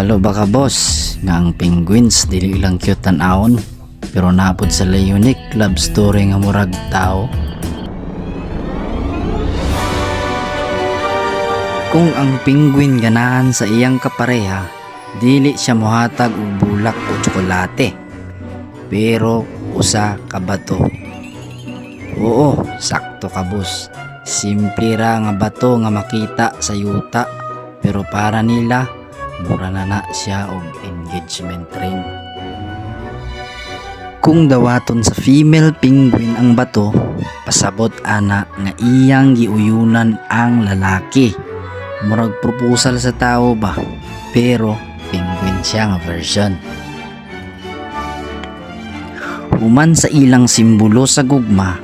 Kabalo ba ka boss nga ang penguins dili lang cute tan-awon pero napod sa unique love story nga murag tao. Kung ang penguin ganahan sa iyang kapareha, dili siya mohatag og bulak o tsokolate. Pero usa ka bato. Oo, sakto ka boss. Simple ra nga bato nga makita sa yuta pero para nila mura na na siya og engagement ring. Kung dawaton sa female penguin ang bato, pasabot ana nga iyang giuyunan ang lalaki. Murag proposal sa tao ba? Pero penguin siya nga version. Human sa ilang simbolo sa gugma,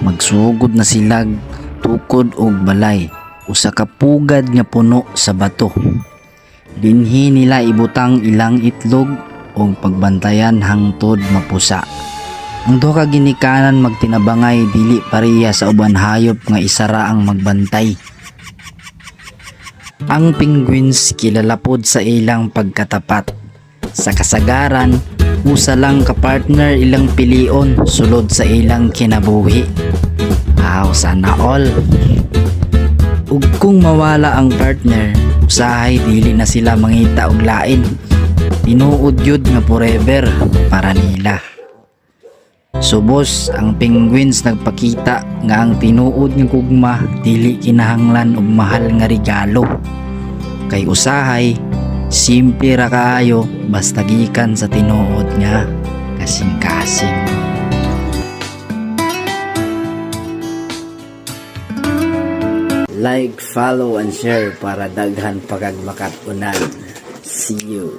magsugod na silag tukod og balay usa ka pugad nga puno sa bato. Dinhi nila ibutang ilang itlog o pagbantayan hangtod mapusa. Ang duha ka ginikanan magtinabangay dili pareha sa uban hayop nga isara ang magbantay. Ang penguins kilalapod sa ilang pagkatapat. Sa kasagaran, usa lang ka partner ilang pilion sulod sa ilang kinabuhi. Aw, sana all. Ug kung mawala ang partner, usahay dili na sila mangita og lain. Tinuod yun nga forever para nila. So boss, ang penguins nagpakita nga ang tinuod nga gugma dili kinahanglan og mahal nga regalo. Kay usahay, simple ra kaayo basta gikan sa tinuod nga kasing-kasing. Like, follow, and share para daghan pagagmakatunan. See you.